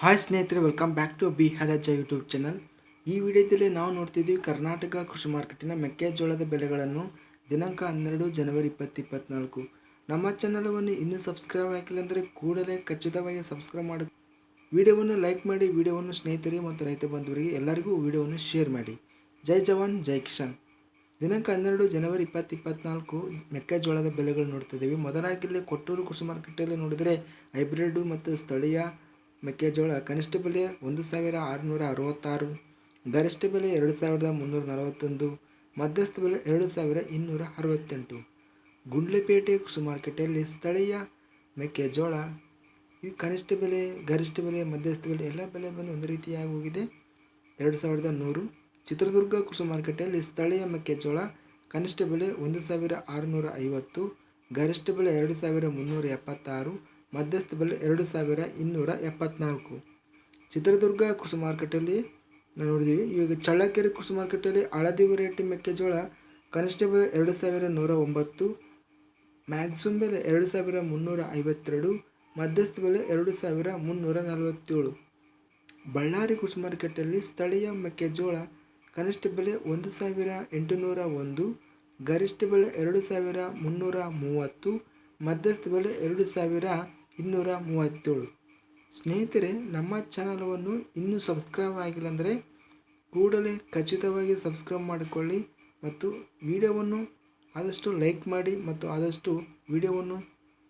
Hi ಸ್ನೇಹಿತರೆ welcome back to ಬಿ ಹರಾಜ ಯೂಟ್ಯೂಬ್ ಚಾನಲ್ ಈ ವಿಡಿಯೋದಲ್ಲಿ ನಾವು ನೋಡ್ತಿದ್ದೀವಿ ಕರ್ನಾಟಕ ಕೃಷಿ ಮಾರ್ಕೆಟಿನ ಮೆಕ್ಕೆಜೋಳದ ಬೆಲೆಗಳನ್ನು ದಿನಾಂಕ ಹನ್ನೆರಡು ಜನವರಿ ಇಪ್ಪತ್ತು ಇಪ್ಪತ್ತ್ನಾಲ್ಕು ನಮ್ಮ ಚಾನಲವನ್ನು ಇನ್ನೂ ಸಬ್ಸ್ಕ್ರೈಬ್ ಆಗಿಲ್ಲ ಅಂದರೆ ಕೂಡಲೇ ಖಚಿತವಾಗಿ ಸಬ್ಸ್ಕ್ರೈಬ್ ಮಾಡಿ. ವಿಡಿಯೋವನ್ನು ಲೈಕ್ ಮಾಡಿ, ವಿಡಿಯೋವನ್ನು ಸ್ನೇಹಿತರಿಗೆ ಮತ್ತು ರೈತ ಬಂಧುವರಿಗೆ ಎಲ್ಲರಿಗೂ ವಿಡಿಯೋವನ್ನು ಶೇರ್ ಮಾಡಿ. ಜೈ ಜವಾನ್, ಜೈ ಕಿಶಾನ್ ದಿನಾಂಕ ಹನ್ನೆರಡು ಜನವರಿ ಇಪ್ಪತ್ತು ಇಪ್ಪತ್ನಾಲ್ಕು ಮೆಕ್ಕೆಜೋಳದ ಬೆಲೆಗಳು ನೋಡ್ತಿದ್ದೀವಿ. ಮೊದಲಾಗಿಲ್ಲೇ ಕೊಟ್ಟೂರು ಕೃಷಿ ಮಾರ್ಕೆಟಲ್ಲಿ ನೋಡಿದರೆ ಹೈಬ್ರಿಡ್ ಮತ್ತು ಸ್ಥಳೀಯ ಮೆಕ್ಕೆಜೋಳ ಕನಿಷ್ಠ ಬೆಲೆ ಒಂದು ಸಾವಿರ ಆರುನೂರ ಅರವತ್ತಾರು, ಗರಿಷ್ಠ ಬೆಲೆ ಎರಡು ಸಾವಿರದ ಮುನ್ನೂರ ನಲವತ್ತೊಂದು, ಮಧ್ಯಸ್ಥ ಬೆಲೆ ಎರಡು ಸಾವಿರ ಇನ್ನೂರ ಅರವತ್ತೆಂಟು. ಗುಂಡ್ಲೆಪೇಟೆ ಕೃಷಿ ಮಾರ್ಕೆಟಲ್ಲಿ ಸ್ಥಳೀಯ ಮೆಕ್ಕೆಜೋಳ ಈ ಕನಿಷ್ಠ ಬೆಲೆ, ಗರಿಷ್ಠ ಬೆಲೆ, ಮಧ್ಯಸ್ಥ ಬೆಲೆ ಎಲ್ಲ ಬೆಲೆ ಬಂದು ಒಂದು ರೀತಿಯಾಗಿ ಹೋಗಿದೆ. ಎರಡು ಸಾವಿರದ ನೂರು, ಚಿತ್ರದುರ್ಗ ಕೃಷಿ ಮಾರ್ಕೆಟಲ್ಲಿ ಸ್ಥಳೀಯ ಮೆಕ್ಕೆಜೋಳ ಕನಿಷ್ಠ ಬೆಲೆ ಒಂದು ಸಾವಿರ ಆರುನೂರ ಐವತ್ತು, ಗರಿಷ್ಠ ಬೆಲೆ ಎರಡು ಸಾವಿರ ಮುನ್ನೂರ ಎಪ್ಪತ್ತಾರು ಮಧ್ಯಸ್ಥ ಬೆಲೆ ಎರಡು ಸಾವಿರ ಇನ್ನೂರ ಎಪ್ಪತ್ನಾಲ್ಕು. ಚಿತ್ರದುರ್ಗ ಕೃಷಿ ಮಾರುಕಟ್ಟೆಯಲ್ಲಿ ನಾವು ನೋಡಿದ್ದೀವಿ. ಇವಾಗ ಚಳ್ಳಕೆರೆ ಕೃಷಿ ಮಾರುಕಟ್ಟೆಯಲ್ಲಿ ಹಳದಿ ವೆರೈಟಿ ಮೆಕ್ಕೆಜೋಳ ಕನಿಷ್ಠ ಬೆಲೆ ಎರಡು ಸಾವಿರ ನೂರ ಒಂಬತ್ತು ಮ್ಯಾಕ್ಸಿಮಮ್ ಬೆಲೆ ಎರಡು ಸಾವಿರ ಮುನ್ನೂರ ಐವತ್ತೆರಡು, ಮಧ್ಯಸ್ಥ ಬೆಲೆ ಎರಡು ಸಾವಿರ ಮುನ್ನೂರ ನಲವತ್ತೇಳು. ಬಳ್ಳಾರಿ ಕೃಷಿ ಮಾರುಕಟ್ಟೆಯಲ್ಲಿ ಸ್ಥಳೀಯ ಮೆಕ್ಕೆಜೋಳ ಕನಿಷ್ಠ ಬೆಲೆ ಒಂದು ಸಾವಿರ ಎಂಟುನೂರ ಒಂದು, ಗರಿಷ್ಠ ಬೆಲೆ ಎರಡು ಸಾವಿರ ಮುನ್ನೂರ ಮೂವತ್ತು, ಮಧ್ಯಸ್ಥ ಬೆಲೆ ಎರಡು ಸಾವಿರ ಇನ್ನೂರ ಮೂವತ್ತೇಳು ಸ್ನೇಹಿತರೆ, ನಮ್ಮ ಚಾನಲನ್ನು ಇನ್ನೂ ಸಬ್ಸ್ಕ್ರೈಬ್ ಆಗಿಲ್ಲ ಅಂದರೆ ಕೂಡಲೇ ಖಚಿತವಾಗಿ ಸಬ್ಸ್ಕ್ರೈಬ್ ಮಾಡಿಕೊಳ್ಳಿ ಮತ್ತು ವಿಡಿಯೋವನ್ನು ಆದಷ್ಟು ಲೈಕ್ ಮಾಡಿ ಮತ್ತು ಆದಷ್ಟು ವಿಡಿಯೋವನ್ನು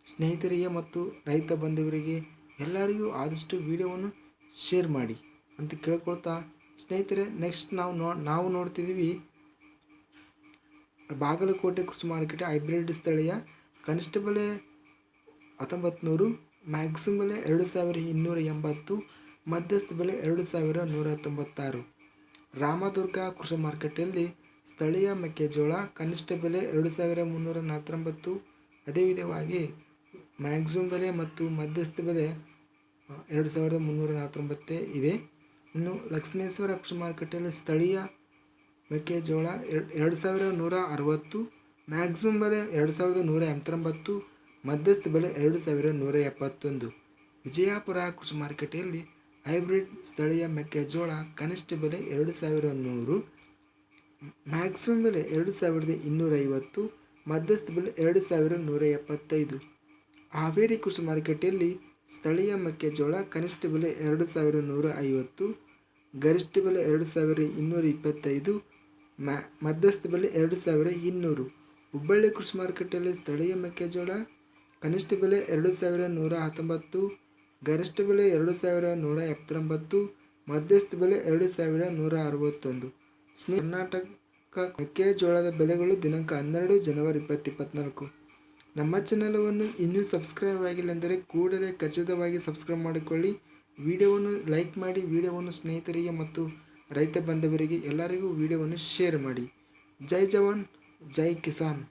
ಸ್ನೇಹಿತರಿಗೆ ಮತ್ತು ರೈತ ಬಂಧುವರಿಗೆ ಎಲ್ಲರಿಗೂ ಆದಷ್ಟು ವಿಡಿಯೋವನ್ನು ಶೇರ್ ಮಾಡಿ ಅಂತ ಕೇಳ್ಕೊಳ್ತಾ ಸ್ನೇಹಿತರೆ ನೆಕ್ಸ್ಟ್ ನಾವು ನೋ, ನಾವು ನೋಡ್ತಿದ್ದೀವಿ ಬಾಗಲಕೋಟೆ ಕೃಷಿ ಮಾರುಕಟ್ಟೆ ಹೈಬ್ರಿಡ್ ಸ್ಥಳೀಯ ಕನಿಷ್ಠ ಬೆಲೆ ಹತ್ತೊಂಬತ್ತು ನೂರು ಮ್ಯಾಕ್ಸಿಮಮ್ ಬೆಲೆ ಎರಡು ಸಾವಿರ ಇನ್ನೂರ ಎಂಬತ್ತು ಮಧ್ಯಸ್ಥ ಬೆಲೆ ಎರಡು ಸಾವಿರ ನೂರ ತೊಂಬತ್ತಾರು ರಾಮದುರ್ಗ ಕೃಷಿ ಮಾರ್ಕೆಟಲ್ಲಿ ಸ್ಥಳೀಯ ಮೆಕ್ಕೆಜೋಳ ಕನಿಷ್ಠ ಬೆಲೆ ಎರಡು ಸಾವಿರ ಮುನ್ನೂರ ನಲವತ್ತೊಂಬತ್ತು ಅದೇ ವಿಧವಾಗಿ ಮ್ಯಾಕ್ಸಿಮಮ್ ಬೆಲೆ ಮತ್ತು ಮಧ್ಯಸ್ಥ ಬೆಲೆ ಎರಡು ಸಾವಿರದ ಮುನ್ನೂರ ನಲವತ್ತೊಂಬತ್ತೇ ಇದೆ. ಇನ್ನು ಲಕ್ಷ್ಮೇಶ್ವರ ಕೃಷಿ ಮಾರುಕಟ್ಟೆಯಲ್ಲಿ ಸ್ಥಳೀಯ ಮೆಕ್ಕೆಜೋಳ ಎರಡು ಸಾವಿರ ನೂರ ಅರವತ್ತು ಮ್ಯಾಕ್ಸಿಮಮ್ ಬೆಲೆ ಎರಡು ಸಾವಿರದ ನೂರ ಎಂಬತ್ತೊಂಬತ್ತು ಮಧ್ಯಸ್ಥ ಬೆಲೆ ಎರಡು ಸಾವಿರ ನೂರ ಎಪ್ಪತ್ತೊಂದು. ವಿಜಯಪುರ ಕೃಷಿ ಮಾರುಕಟ್ಟೆಯಲ್ಲಿ ಹೈಬ್ರಿಡ್ ಸ್ಥಳೀಯ ಮೆಕ್ಕೆಜೋಳ ಕನಿಷ್ಠ ಬೆಲೆ ಎರಡು ಸಾವಿರ ನೂರು, ಮ್ಯಾಕ್ಸಿಮಮ್ ಬೆಲೆ ಎರಡು ಸಾವಿರದ ಇನ್ನೂರ ಐವತ್ತು, ಮಧ್ಯಸ್ಥ ಬೆಲೆ ಎರಡು ಸಾವಿರ ನೂರ ಎಪ್ಪತ್ತೈದು. ಹಾವೇರಿ ಕೃಷಿ ಮಾರುಕಟ್ಟೆಯಲ್ಲಿ ಸ್ಥಳೀಯ ಮೆಕ್ಕೆಜೋಳ ಕನಿಷ್ಠ ಬೆಲೆ ಎರಡು ಸಾವಿರ ನೂರ ಐವತ್ತು, ಗರಿಷ್ಠ ಬೆಲೆ ಎರಡು ಸಾವಿರ ಇನ್ನೂರ ಇಪ್ಪತ್ತೈದು, ಮ್ಯಾ ಮಧ್ಯಸ್ಥ ಬೆಲೆ ಎರಡು ಸಾವಿರ ಇನ್ನೂರು. ಹುಬ್ಬಳ್ಳಿ ಕೃಷಿ ಮಾರುಕಟ್ಟೆಯಲ್ಲಿ ಸ್ಥಳೀಯ ಮೆಕ್ಕೆಜೋಳ ಕನಿಷ್ಠ ಬೆಲೆ ಎರಡು ಸಾವಿರ ನೂರ ಹತ್ತೊಂಬತ್ತು, ಗರಿಷ್ಠ ಬೆಲೆ ಎರಡು ಸಾವಿರ ನೂರ ಎಪ್ಪತ್ತೊಂಬತ್ತು, ಮಧ್ಯಸ್ಥ ಬೆಲೆ ಎರಡು ಸಾವಿರ ನೂರ ಅರವತ್ತೊಂದು. ಸ್ನೇಹ ಕರ್ನಾಟಕ ಮೆಕ್ಕೆಜೋಳದ ಬೆಲೆಗಳು ದಿನಾಂಕ ಹನ್ನೆರಡು ಜನವರಿ ಇಪ್ಪತ್ತು ಇಪ್ಪತ್ತ್ನಾಲ್ಕು ನಮ್ಮ ಚಾನಲವನ್ನು ಇನ್ನೂ ಸಬ್ಸ್ಕ್ರೈಬ್ ಆಗಿಲ್ಲ ಅಂದರೆ ಕೂಡಲೇ ಖಚಿತವಾಗಿ ಸಬ್ಸ್ಕ್ರೈಬ್ ಮಾಡಿಕೊಳ್ಳಿ. ವಿಡಿಯೋವನ್ನು ಲೈಕ್ ಮಾಡಿ, ವಿಡಿಯೋವನ್ನು ಸ್ನೇಹಿತರಿಗೆ ಮತ್ತು ರೈತ ಬಾಂಧವರಿಗೆ ಎಲ್ಲರಿಗೂ ವಿಡಿಯೋವನ್ನು ಶೇರ್ ಮಾಡಿ. ಜೈ ಜವಾನ್, ಜೈ ಕಿಸಾನ್.